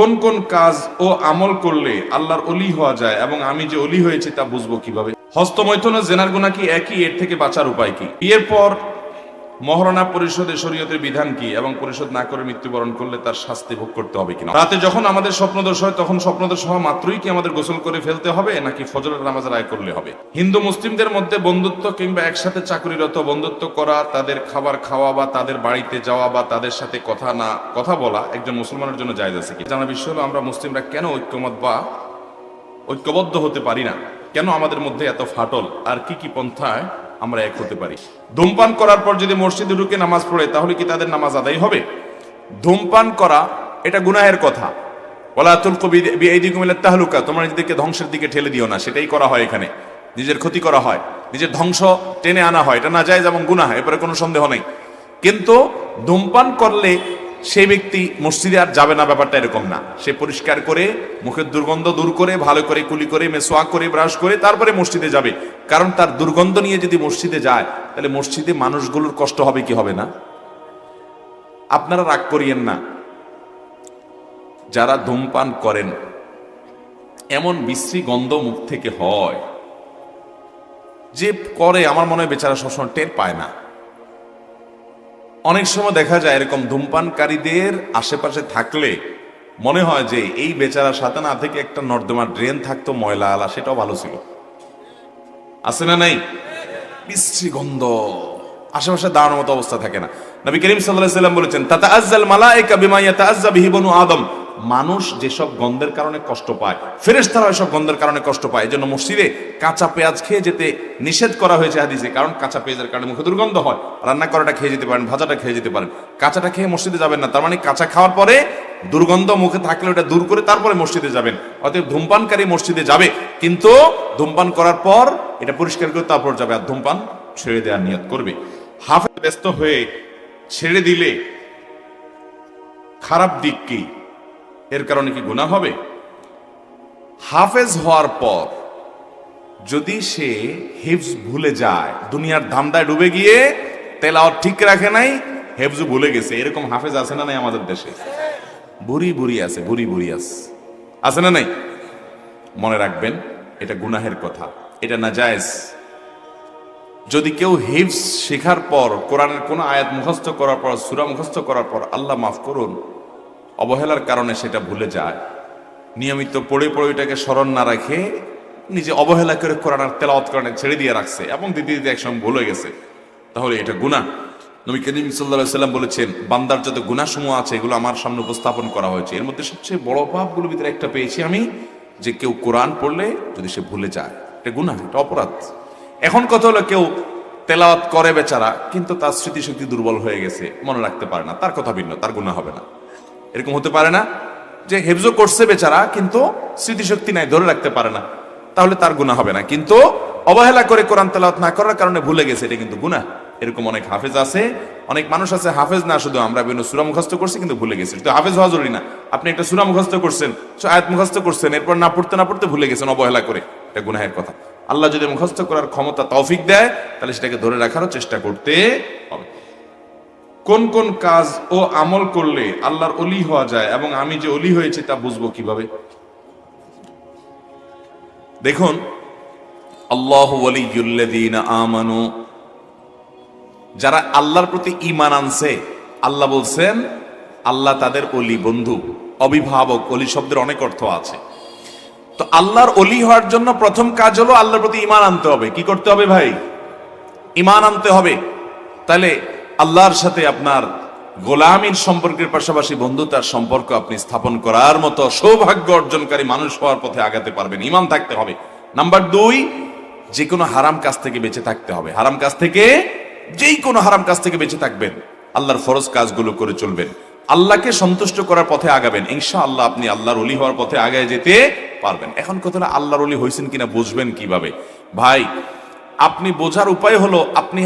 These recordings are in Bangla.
কোন কোন কাজ ও আমল করলে আল্লাহর অলি হওয়া যায় এবং আমি যে অলি হয়েছি তা বুঝব কীভাবে? হস্তমৈথনের ও জেনার গুণা কি একই? এর থেকে বাঁচার উপায় কি? বিয়ের পর মহারণা পরিষদে শরীয়তের বিধান কি এবং পরিশোধ না করে মৃত্যুবরণ করলে তার শাস্তি ভোগ করতে হবে কিনা? রাতে যখন আমাদের স্বপ্নদোষ হয়, তখন স্বপ্নদোষ হওয়া মাত্রই কি আমাদের গোসল করে ফেলতে হবে, নাকি ফজরের নামাজ আয় করলে হবে? হিন্দু মুসলিমদের মধ্যে বন্ধুত্ব কিংবা একসাথে চাকরিরত বন্ধুত্ব করা, তাদের খাবার খাওয়া বা তাদের বাড়িতে যাওয়া বা তাদের সাথে কথা না, কথা বলা একজন মুসলমানের জন্য জায়জ আছে কি? জানা বিষয় হলো আমরা মুসলিমরা কেন ঐক্যমত বা ঐক্যবদ্ধ হতে পারি না? কেন আমাদের মধ্যে এত ফাটল? আর কি কি পন্থায় আমরা এক হতে পারি। ধূমপান করার পর যদি মসজিদে ঢুকে নামাজ পড়ে, তাহলে কি তাদের নামাজ আদায় হবে? ধূমপান করা, এটা গুনাহের কথা। ওলা তুলকু তাহলুকা, তোমরা নিজেদেরকে ধ্বংসের দিকে ঠেলে দিও না, সেটাই করা হয় এখানে। নিজের ক্ষতি করা হয়, নিজের ধ্বংস টেনে আনা হয়, এটা না যায় যেমন গুনাহ, এরপরে কোনো সন্দেহ নেই। কিন্তু ধূমপান করলে সেই ব্যক্তি মসজিদে আর যাবে না, ব্যাপারটা এরকম না। সে পরিষ্কার করে, মুখের দুর্গন্ধ দূর করে, ভালো করে কুলি করে, মেসোয়া করে, ব্রাশ করে, তারপরে মসজিদে যাবে। কারণ তার দুর্গন্ধ নিয়ে যদি মসজিদে যায়, তাহলে মসজিদে মানুষগুলোর কষ্ট হবে কি হবে না? আপনারা রাগ করিয়েন না। যারা ধূমপান করেন, এমন বিশ্রী গন্ধ মুখ থেকে হয়, যে করে, আমার মনে হয় বেচারা সবসময় টের পায় না। অনেক সময় দেখা যায় এরকম ধূমপানকারীদের আশেপাশে থাকলে মনে হয় যে এই বেচারা সাথে না থেকে একটা নর্দমা ড্রেন থাকতো, ময়লা আলা, সেটাও ভালো ছিল। আছে না নাই? বিশ্রী গন্ধ। আশেপাশে দাঁড়ানোর মতো অবস্থা থাকে না। নবী করিম সাল্লাহ সাল্লাম বলেছেন তাতা আজ্জাল মালাইকা বিমা বিমাইয়া বিহি বনু আদম। মানুষ যেসব গন্ধের কারণে কষ্ট পায়, ফেরেশতারা এসব গন্ধের কারণে কষ্ট পায়, এজন্য মসজিদে কাঁচা পেঁয়াজ খেয়ে যেতে নিষেধ করা হয়েছে হাদিসে, কারণ কাঁচা পেঁয়াজের কারণে মুখে দুর্গন্ধ হয়, রান্না করাটা খেয়ে যেতে পারেন, ভাজাটা খেয়ে যেতে পারেন, কাঁচাটা খেয়ে মসজিদে যাবেন না, তার মানে কাঁচা খাওয়ার পরে দুর্গন্ধ মুখে থাকলে ওটা দূর করে তারপরে মসজিদে যাবেন, অতএব ধূমপানকারী মসজিদে যাবে, কিন্তু ধূমপান করার পর এটা পরিষ্কার করে তারপর যাবে, আর ধূমপান ছেড়ে দেওয়ার নিয়ত করবে। হাফে ব্যস্ত হয়ে ছেড়ে দিলে খারাপ দিক কি? এর কারণে কি গুনাহ হবে? হাফেজ হওয়ার পর যদি সে হেফজ ভুলে যায়, দুনিয়ার ধান্দায় ডুবে গিয়ে তেলাওয়াত ঠিক রাখে নাই, হেফজ ভুলে গেছে। এরকম হাফেজ আছে না নাই আমাদের দেশে? বুড়ি বুড়ি আছে, বুড়ি বুড়ি আছে। আছে না নাই? মনে রাখবেন, এটা গুনাহের কথা। এটা না জায়েজ। যদি কেউ হিফস শেখার পর, কোরআনের কোনো আয়াত মুখস্থ করার পর, সুরা মুখস্থ করার পর, আল্লাহ মাফ করুন অবহেলার কারণে সেটা ভুলে যায়। নিয়মিত পড়ে পড়ে ওইটাকে স্মরণ না রাখে নিজে অবহেলা করে কোরআন আর তেলাওয়াত কোরআনে ছেড়ে দিয়ে রাখছে এবং দিদি দিদি একসঙ্গে ভুলে গেছে। তাহলে এটা গুনাহ। নবী করিম সাল্লাহ সাল্লাম বলেছেন, বান্দার যত গুনাসমূহ আছে এগুলো আমার সামনে উপস্থাপন করা হয়েছে। এর মধ্যে সবচেয়ে বড় পাপগুলোর ভিতরে একটা পেয়েছি আমি, যে কেউ কোরআন পড়লে যদি সে ভুলে যায়, এটা গুনাহ, এটা অপরাধ। এখন কথা হলো কেউ তেলাওয়াত করে বেচারা, কিন্তু তার স্মৃতিশক্তি দুর্বল হয়ে গেছে, মনে রাখতে পারে না। তার কথা ভিন্ন, তার গুণা হবে না। এরকম হতে পারে না যে হেফজো করছে বেচারা, কিন্তু স্মৃতিশক্তি নাই, ধরে রাখতে পারে না। তাহলে তার গুণা হবে না। কিন্তু অবহেলা করে কোরআন তেলাওয়াত না করার কারণে ভুলে গেছে, এটা কিন্তু গুনাহ। এরকম অনেক হাফেজ আছে, অনেক মানুষ আছে, হাফেজ না, শুধু আমরা বিভিন্ন সুরা মুখস্থ করছি, কিন্তু ভুলে গেছি। তো হাফেজ হওয়া জরুরি না। আপনি একটা সুরা মুখস্থ করছেন আয়াত মুখস্থ করছেন, এরপর না পড়তে না পড়তে ভুলে গেছেন অবহেলা করে। এটা গুনাহের কথা। আল্লাহ যদি মুখস্থ করার ক্ষমতা, তৌফিক দেয়, তাহলে সেটাকে ধরে রাখারও চেষ্টা করতে হবে। কোন কোন কাজ ও আমল করলে আল্লাহর অলি হওয়া যায় এবং আমি যে অলি হয়েছে তা বুঝব কীভাবে? দেখুন, আল্লাহ আমানু, যারা আল্লাহর প্রতি ইমান আনছে, আল্লাহ বলছেন, আল্লাহ তাদের অলি বন্ধু, অভিভাবক অলি শব্দের অনেক অর্থ আছে। তো আল্লাহর অলি হওয়ার জন্য প্রথম কাজ হলো আল্লাহর প্রতি ইমান আনতে হবে। কি করতে হবে ভাই? ইমান আনতে হবে। তাহলে আল্লাহর সাথে আপনার গোলামীর সম্পর্কের পাশাপাশি বন্ধুতার সম্পর্ক আপনি স্থাপন করার মতো সৌভাগ্য অর্জনকারী মানুষ হওয়ার পথে আগাতে পারবেন, ইমান থাকতে হবে। নাম্বার দুই যে কোনো হারাম কাজ থেকে বেঁচে থাকতে হবে। হারাম কাজ থেকে যেই কোনো হারাম কাজ থেকে বেঁচে থাকবেন। আল্লাহর ফরজ কাজগুলো করে চলবেন। আল্লাহকে সন্তুষ্ট করার পথে আগাবেন। ইনশা আল্লাহ আপনি আল্লাহর অলি হওয়ার পথে আগায় যেতে পারবেন। এখন কথা আল্লাহর অলি হয়েছেন কিনা, বুঝবেন কীভাবে? ভাই, আপনি বোঝার উপায় হলো, আপনি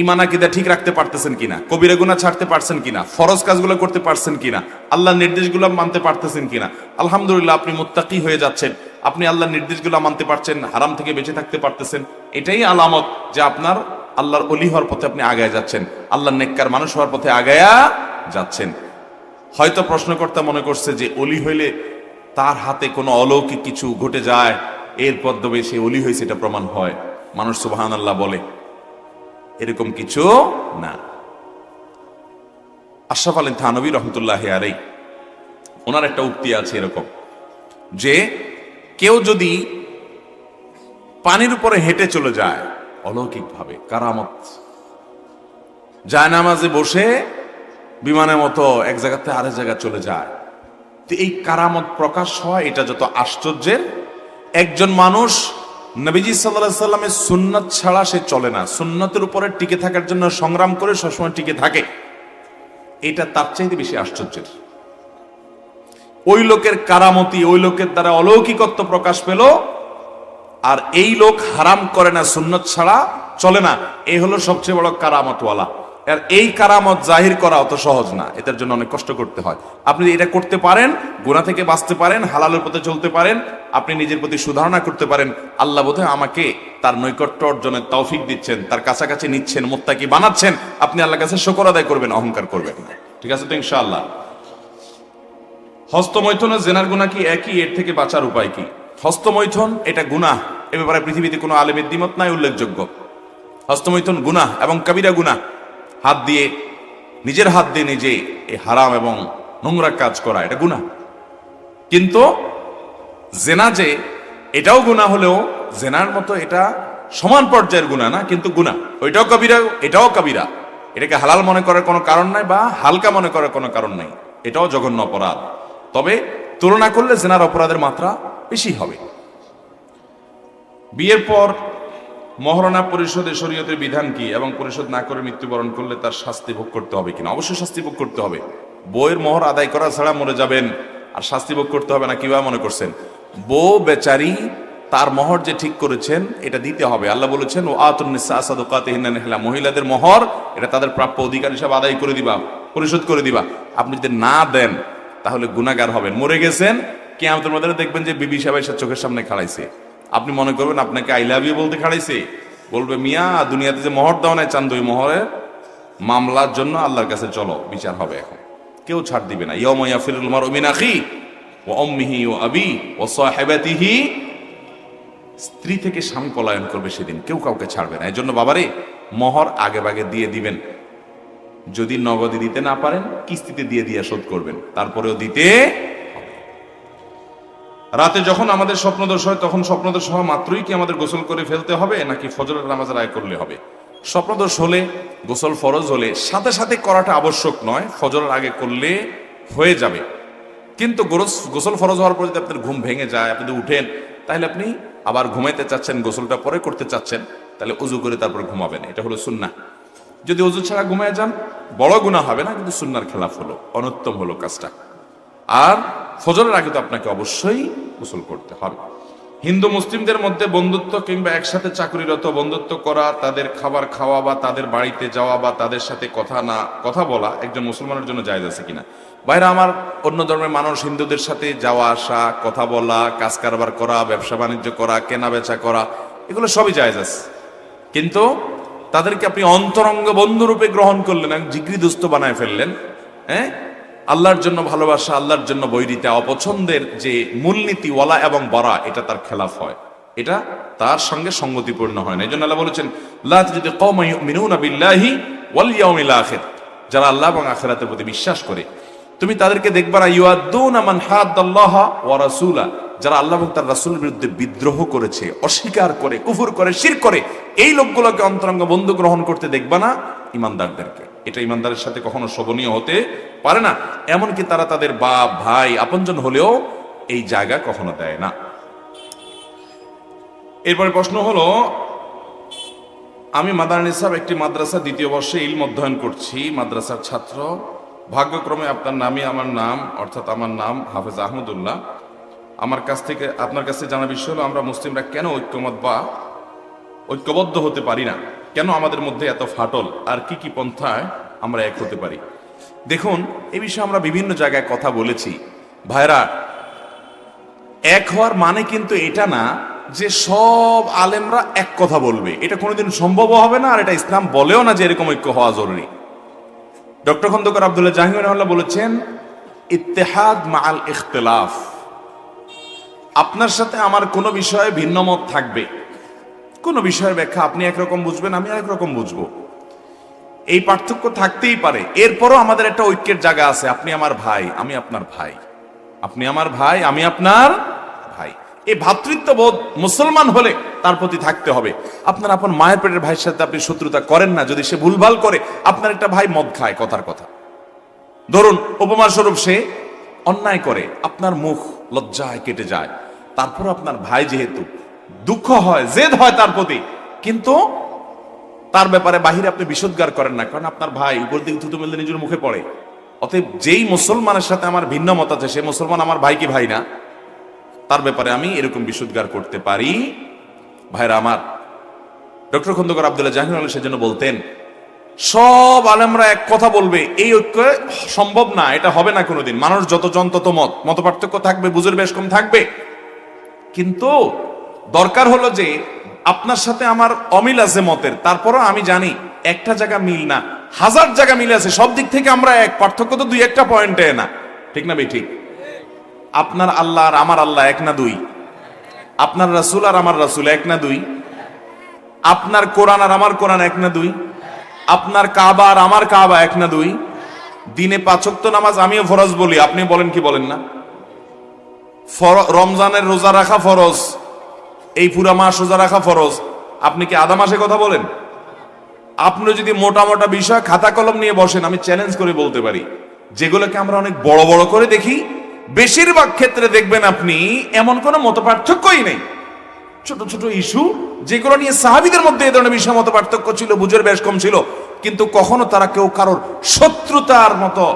ইমান আকিদা ঠিক রাখতে পারতেছেন কিনা? কবিরা গুনাহ ছাড়তে পারছেন কিনা? ফরজ কাজগুলো করতে পারছেন কিনা? আল্লাহর নির্দেশগুলো মানতে পারতেছেন কিনা? আলহামদুলিল্লাহ, আপনি মুত্তাকি হয়ে যাচ্ছেন। আপনি আল্লাহর নির্দেশগুলো মানতে পারছেন, হারাম থেকে বেঁচে থাকতে পারতেছেন। এটাই আলামত যে আপনার আল্লাহর অলি হওয়ার পথে আপনি আগায় যাচ্ছেন। আল্লাহর নেককার মানুষ হওয়ার পথে আগায়া যাচ্ছেন। হয়তো প্রশ্নকর্তা মনে করছে যে অলি হইলে তার হাতে কোনো অলৌকিক কিছু ঘটে যায়, এরপর তবে সে অলি হয়েছে, এটা প্রমাণ হয়। মানুষ সুবাহান আল্লাহ বলে। এরকম কিছু না। আশরাফ আলী থানবী রহমতুল্লাহ আলাই ওনার একটা উক্তি আছে এরকম যে, কেউ যদি পানির উপরে হেঁটে চলে যায় অলৌকিকভাবে, কারামত যায় নামাজে বসে বিমানের মতো এক জায়গাতে আরেক জায়গায় চলে যায়, তো এই কারামত প্রকাশ হয় এটা যত আশ্চর্যের। একজন মানুষ নবীজি সাল্লা সাল্লামের সুন্নত ছাড়া সে চলে না। সুন্নতের উপরে টিকে থাকার জন্য সংগ্রাম করে সবসময় টিকে থাকে। এটা তার চাইতে বেশি আশ্চর্যের। ওই লোকের কারামতি, ওই লোকের দ্বারা অলৌকিকত্ব প্রকাশ পেল, আর এই লোক হারাম করে না, সুন্নত ছাড়া চলে না। এই হলো সবচেয়ে বড় কারামতওয়ালা। আর এই কারামত জাহির করা অত সহজ না, এটার জন্য অনেক কষ্ট করতে হয়। আপনি এটা করতে পারেন গুণা থেকে বাঁচতে পারেন, হালালের পথে চলতে পারেন, আপনি নিজের প্রতি সুধারণা করতে পারেন, আল্লাহ বোধহয় আমাকে তার নৈকট্য অর্জনের তৌফিক দিচ্ছেন, তার কাছাকাছি নিচ্ছেন, মোত্তাকি বানাচ্ছেন, আপনি আল্লাহ কাছে শকর আদায় করবেন, অহংকার করবেন না। ঠিক আছে তো ইনশাআল্লাহ? হস্তমৈথন ও জেনার গুণা কি একই? এর থেকে বাঁচার উপায় কি? হস্তমৈথন, এটা গুনাহ। এ ব্যাপারে পৃথিবীতে কোনো আলেমের দ্বিমত নাই, উল্লেখযোগ্য। হস্তমৈথন, গুনাহ এবং কবিরা গুনাহ। হাত দিয়ে, নিজের হাত দিয়ে নিজে এই হারাম এবং নোংরা কাজ করা, এটা গুনাহ। কিন্তু জেনা যে, এটাও গুনাহ হলেও জেনার মতো এটা সমান পর্যায়ের গুনাহ না, কিন্তু গুনাহ। ওইটাও কবিরা, এটাও কবিরা। এটাকে হালাল মনে করার কোনো কারণ নাই বা হালকা মনে করার কোনো কারণ নাই। এটাও জঘন্য অপরাধ। তবে তুলনা করলে জেনার অপরাধের মাত্রা বেশি হবে। বিয়ের পর মহারণা পরিষদে শরীয়তের বিধান কি এবং পরিশোধ না করে মৃত্যুবরণ করলে তার শাস্তি ভোগ করতে হবে কিনা? অবশ্যই শাস্তি ভোগ করতে হবে। বইয়ের মোহর আদায় করা ছাড়া মরে যাবেন। আর শাস্তি ভোগ করতে হবে না কীভাবে মনে করছেন? বউ বেচারি তার মহর যে ঠিক করেছেন, এটা দিতে হবে। আল্লাহ বলেছেন ও আসাদুকাতিহিনা মহিলাদের মহর, এটা তাদের প্রাপ্য অধিকার হিসাবে আদায় করে দিবা, পরিশোধ করে দিবা। আপনি যদি না দেন, তাহলে গুণাগার হবেন। মরে গেছেন কে আমাদের মধ্যে দেখবেন যে বিবি সাহেব চোখের সামনে খাড়াইছে। আপনি মনে করবেন আপনাকে আই লাভ ইউ বলতে খাড়াইছে। বলবে, মিয়া, দুনিয়াতে যে মোহর দেওয়া নাই চান দুই মোহরের মামলার জন্য আল্লাহর কাছে চলো, বিচার হবে এখন। কেউ ছাড় দিবে না। ইয়ম ইয়াফিরুল মারউ মিন আখি ওয়া উম্মিহি ওয়া আবি ওয়া সাহিবাতিহি। স্ত্রী থেকে স্বামী পলায়ন করবে সেদিন। কেউ কাউকে ছাড়বে না। এই জন্য বাবারে, মহর আগে ভাগে দিয়ে দিবেন। যদি নগদে দিতে না পারেন, কিস্তিতে দিয়ে দিয়ে শোধ করবেন। তারপরেও দিতে রাতে যখন আমাদের স্বপ্নদোষ হয়, তখন স্বপ্নদোষ হওয়া মাত্রই কি আমাদের গোসল করে ফেলতে হবে, নাকি ফজরের নামাজের আয় করলে হবে? স্বপ্নদোষ হলে, গোসল ফরজ হলে, সাথে সাথে করাটা আবশ্যক নয়, ফজরের আগে করলে হয়ে যাবে। কিন্তু গোসল ফরজ হওয়ার পর যদি আপনার ঘুম ভেঙে যায়, আপনি উঠেন, তাহলে আপনি আবার ঘুমাইতে চাচ্ছেন, গোসলটা পরে করতে চাচ্ছেন, তাহলে উজু করে তারপর ঘুমাবেন। এটা হলো সুন্না যদি উজু ছাড়া ঘুমায় যান, বড় গুণা হবে না, কিন্তু সুন্নার খেলাফ হলো, অনুত্তম হলো কাজটা। আর ফজরের আগে তো আপনাকে অবশ্যই গোসল করতে হবে। হিন্দু মুসলিমদের মধ্যে বন্ধুত্ব কিংবা একসাথে চাকরিরত বন্ধুত্ব করা, তাদের খাবার খাওয়া বা তাদের বাড়িতে যাওয়া বা তাদের সাথে কথা না, কথা বলা একজন মুসলমানের জন্য জায়জ আছে কিনা? বাইরে আমার অন্য ধর্মের মানুষ হিন্দুদের সাথে যাওয়া, আসা, কথা বলা, কাজ কারবার করা, ব্যবসা বাণিজ্য করা, কেনা বেচা করা, এগুলো সবই জায়জ আছে। কিন্তু তাদেরকে আপনি অন্তরঙ্গ বন্ধুরূপে গ্রহণ করলেন জিগরি দুস্থ বানায় ফেললেন হ্যাঁ? আল্লাহর জন্য ভালোবাসা, আল্লাহর জন্য বৈরিতা, অপছন্দের যে মূলনীতি ওয়ালা এবং বরা এটা তার খেলাফ হয়। এটা তার সঙ্গে সঙ্গতিপূর্ণ হয় না। এই জন্য আল্লাহ বলেছেন বিল্লাহি ওয়াল ইয়াউমিল আখির। যারা আল্লাহ এবং আখিরাতের প্রতি বিশ্বাস করে, তুমি তাদেরকে দেখবা না ইউআদ্দুনা মান হাদ্দাল্লাহ ওয়া রাসূলা। যারা আল্লাহ এবং তার রাসূলের বিরুদ্ধে বিদ্রোহ করেছে, অস্বীকার করে, কুফর করে, শির করে, এই লোকগুলোকে অন্তরঙ্গ বন্ধু গ্রহণ করতে দেখবা না ইমানদারদেরকে। এটা ইমানদারের সাথে কখনো শোভনীয় হতে পারে না। এমনকি তারা তাদের বাপ, ভাই, আপনজন হলেও এই জায়গা কখনো দেয় না। এরপরে প্রশ্ন হলো, আমি মাদানী সাহেব একটি মাদ্রাসা দ্বিতীয় বর্ষে ইলম অধ্যয়ন করছি। মাদ্রাসার ছাত্র। ভাগ্যক্রমে আপনার নামই আমার নাম, অর্থাৎ আমার নাম হাফেজ আহমদুল্লাহ। আমার কাছ থেকে, আপনার কাছে জানা বিষয় হলো, আমরা মুসলিমরা কেন ঐক্যমত বা ঐক্যবদ্ধ হতে পারি না? কেন আমাদের মধ্যে এত ফাটল? আর কি কি পন্থায় আমরা এক হতে পারি? দেখুন, এ বিষয়ে আমরা বিভিন্ন জায়গায় কথা বলেছি। ভাইরা এক হওয়ার মানে কিন্তু এটা না যে সব আলেমরা এক কথা বলবে। এটা কোনোদিন সম্ভব হবে না, আর এটা ইসলাম বলেও না যে এরকম ঐক্য হওয়া জরুরি। ডক্টর খন্দকার আবদুল্লাহ জাহাঙ্গীর রহমাল্লাহ বলেছেন, ইত্তেহাদ মাল ইখতলাফ। আপনার সাথে আমার কোনো বিষয়ে ভিন্ন মত থাকবে। কোনো বিষয়ের ব্যাখ্যা আপনি একরকম বুঝবেন, আমি আরেক রকম বুঝব। এই পার্থক্য থাকতেই পারে। এরপরও আমাদের একটা ঐক্যের জায়গা আছে, আপনি আমার ভাই, আমি আপনার ভাই। আপনি আমার ভাই, আমি আপনার ভাই। এই ভ্রাতৃত্ববোধ মুসলমান হলে তার প্রতি থাকতে হবে। আপনার আপন মায়ের পেটের ভাইয়ের সাথে আপনি শত্রুতা করেন না, যদি সে ভুলভাল করে, আপনার একটা ভাই মদ খায়, কথার কথা। ধরুন উপমা স্বরূপ সে অন্যায় করে, আপনার মুখ লজ্জায় কেটে যায়। তারপর আপনার ভাই যেহেতু দুঃখ হয়, জেদ হয় তার প্রতি। কিন্তু তার ব্যাপারে বাহিরে আপনি বিশুদ্গার করেন না, কারণ আপনার ভাই উপর দিকে থুতু মেলতে নিজের মুখে পড়ে। অতএব যেই মুসলমানের সাথে আমার ভিন্ন মত আছে, সেই মুসলমান আমার ভাই কি ভাই না? তার ব্যাপারে আমি এরকম বিশুদ্গার করতে পারি। ভাইরা আমার, ডক্টর খন্দকার আবদুল্লাহ জাহির আলী সেজন্য বলতেন, সব আলেমরা এক কথা বলবে, এই ঐক্য সম্ভব না, এটা হবে না কোনোদিন। মানুষ যত জন তত মত মত পার্থক্য থাকবে, বুঝের বেশ কম থাকবে। কিন্তু দরকার হলো যে আপনার সাথে আমার অমিল আছে মতের। তারপরও আমি জানি একটা জায়গা মিল না, হাজার জায়গা মিল আছে, সব দিক থেকে আমরা এক, পার্থক্য তো দুই একটা পয়েন্টে না। ঠিক না ভাই? ঠিক। আপনার আল্লাহ আর আমার আল্লাহ এক না দুই। আপনার রাসূল আর আমার রাসূল এক না দুই। আপনার কোরআন আর আমার কোরআন এক না দুই। আপনার কাবা আর আমার কাবা এক না দুই। দিনে পাঁচক্ত নামাজ আমিও ফরজ বলি, আপনি বলেন কি বলেন না? রমজানের রোজা রাখা ফরজ। এই পুরা মাস রোজা রাখা ফরজ। আপনি কি আধা মাসে কথা বলেন? আপনি যদি মোটা মোটা বিষয় খাতা কলম নিয়ে বসেন, আমি চ্যালেঞ্জ করে বলতে পারি। যেগুলোকে আমরা অনেক বড় বড় করে দেখি, বেশিরভাগ ক্ষেত্রে দেখবেন আপনি এমন কোনো মত পার্থক্যই নেই। ছোট ছোট ইস্যু, যেগুলো নিয়ে সাহাবিদের মধ্যে এই ধরনের বিষয় মত পার্থক্য ছিল, বুঝের বেশ কম ছিল। কিন্তু কখনো তারা কেউ কারোর শত্রুতার মতো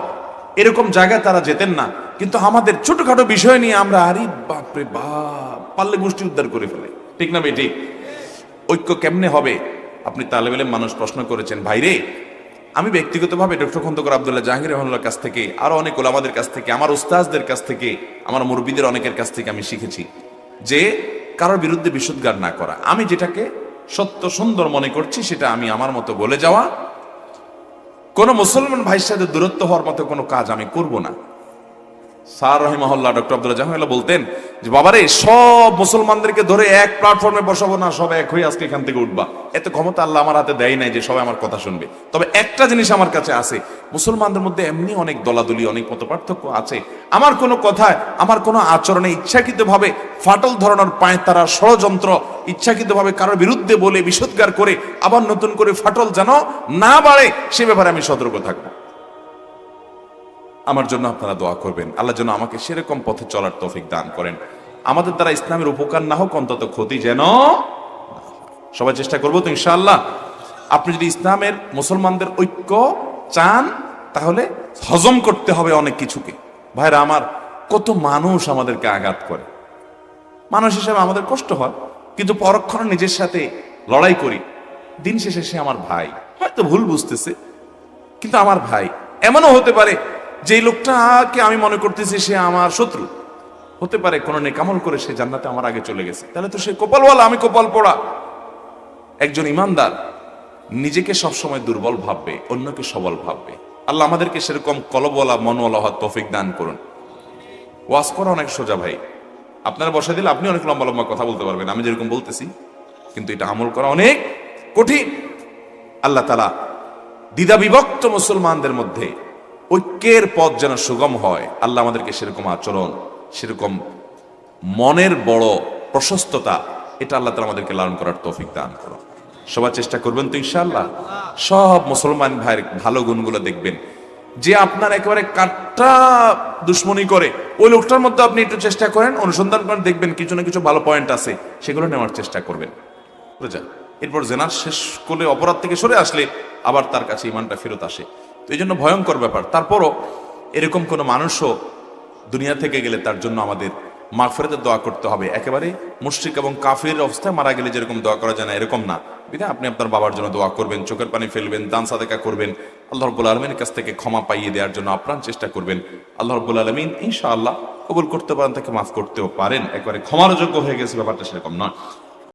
এরকম জায়গায় তারা যেতেন না। কিন্তু আমাদের ছোটখাটো বিষয় নিয়ে আমরা, আরে বাপরে বাপ পাল্লে গোষ্ঠী উদ্ধার করে ফেলে। ঠিক না বেটি? ঐক্য কেমনে হবে? আপনি তালেবেলে মানুষ প্রশ্ন করেছেন ভাইরে আমি ব্যক্তিগতভাবে ডক্টর খন্দকর আবদুল্লাহ জাহাঙ্গীর রহমানুল্লাহ কাছ থেকে, আরও অনেক ওলামাদের কাছ থেকে, আমার উস্তাজদের কাছ থেকে, আমার মুরব্বীদের অনেকের কাছ থেকে আমি শিখেছি যে কারোর বিরুদ্ধে বিশুদ্গার না করা। আমি যেটাকে সত্য সুন্দর মনে করছি, সেটা আমি আমার মতো বলে যাওয়া কোন মুসলমান ভাইয়ের সাথে দূরত্ব হওয়ার মতো কোনো কাজ আমি করব না। স্যার রহিমহল্লা ডক্টর আব্দুল্লাহ জাহাঙ্গীর বলতেন যে, বাবারে, সব মুসলমানদেরকে ধরে এক প্ল্যাটফর্মে বসাবো না, সব এক হয়ে আজকে এখান থেকে উঠবা। এত ক্ষমতা আল্লাহ আমার হাতে দেয় নাই যে, সবাই আমার কথা শুনবে। তবে একটা জিনিস আমার কাছে আছে, মুসলমানদের মধ্যে এমনি অনেক দলাদলি, অনেক মত পার্থক্য আছে। আমার কোনো কথায়, আমার কোনো আচরণে ইচ্ছাকৃতভাবে ফাটল ধরানোর পায় তারা ষড়যন্ত্র, ইচ্ছাকৃতভাবে কারোর বিরুদ্ধে বলে বিষোদ্গার করে, আবার নতুন করে ফাটল যেন না বাড়ে, সে ব্যাপারে আমি সতর্ক থাকব। আমার জন্য আপনারা দোয়া করবেন। আল্লাহ যেন আমাকে সেরকম পথে চলার তৌফিক দান করেন। আমাদের দ্বারা ইসলামের উপকার না হোক, অন্তত ক্ষতি যেন সবাই চেষ্টা করব তো, ইনশাআল্লাহ। আপনি যদি ইসলামের মুসলমানদের ঐক্য চান, তাহলে হজম করতে হবে অনেক কিছুকে। ভাইরা, আমার কত মানুষ আমাদেরকে আঘাত করে। মানুষ হিসেবে আমাদের কষ্ট হয়, কিন্তু পরক্ষণে নিজের সাথে লড়াই করি। দিন শেষে সে আমার ভাই। হয়তো ভুল বুঝতেছে, কিন্তু আমার ভাই। এমনও হতে পারে যে লোকটাকে আমি মনে করতেছি সে আমার শত্রু, হতে পারে কোনো নেকামল করে সে জান্নাতে আমার আগে চলে গেছে। তাহলে তো সে কপালওয়ালা, আমি কপাল পড়া একজন ইমানদার নিজেকে সবসময় দুর্বল ভাববে, অন্যকে সবল ভাববে। আল্লাহ আমাদেরকে সেরকম কলবওয়ালা, মনওয়ালা হওয়ার তৌফিক দান করুন। ওয়াজ করা অনেক সোজা ভাই। আপনারা বসা দিলে আপনি অনেক লম্বা লম্বা কথা বলতে পারবেন, আমি যেরকম বলতেছি। কিন্তু এটা আমল করা অনেক কঠিন। আল্লাহ তালা দ্বিধা বিভক্ত মুসলমানদের মধ্যে ঐক্যের পথ যেন সুগম হয়। আল্লাহ আমাদেরকে সেরকম আচরণ, সেরকম মনের বড় প্রশস্ততা, এটা আল্লাহ তালা আমাদেরকে লালন করার তৌফিক দান করো সবার চেষ্টা করবেন তো ইনশাআল্লাহ। সব মুসলমান ভাইয়ের ভালো গুণগুলো দেখবেন। যে আপনার একেবারে কাটটা দুশ্মনী করে, ওই লোকটার মধ্যে আপনি একটু চেষ্টা করেন, অনুসন্ধান করেন, দেখবেন কিছু না কিছু ভালো পয়েন্ট আছে, সেগুলো নেওয়ার চেষ্টা করবেন। বুঝলেন? এরপর জেনার শেষ করলে অপরাধ থেকে সরে আসলে আবার তার কাছে ইমানটা ফেরত আসে। তো এই জন্য ভয়ঙ্কর ব্যাপার। তারপরও এরকম কোনো মানুষও দুনিয়া থেকে গেলে তার জন্য আমাদের মাগফিরাতের দোয়া করতে হবে। একেবারে মুশরিক এবং কাফের অবস্থায় মারা গেলে যেরকম দোয়া করা যায় না, এরকম না। বিধায় আপনি আপনার বাবার জন্য দোয়া করবেন, চোখের পানি ফেলবেন, দান সাদেকা করবেন। আল্লাহ রব্বুল আলমীর কাছ থেকে ক্ষমা পাইয়ে দেওয়ার জন্য আপ্রাণ চেষ্টা করবেন। আল্লাহ রব্বুল আলমিন ইনশাআল্লাহ কবুল করতে পারেন, তাকে মাফ করতেও পারেন। একবারে ক্ষমার যোগ্য হয়ে গেছে ব্যাপারটা সেরকম নয়।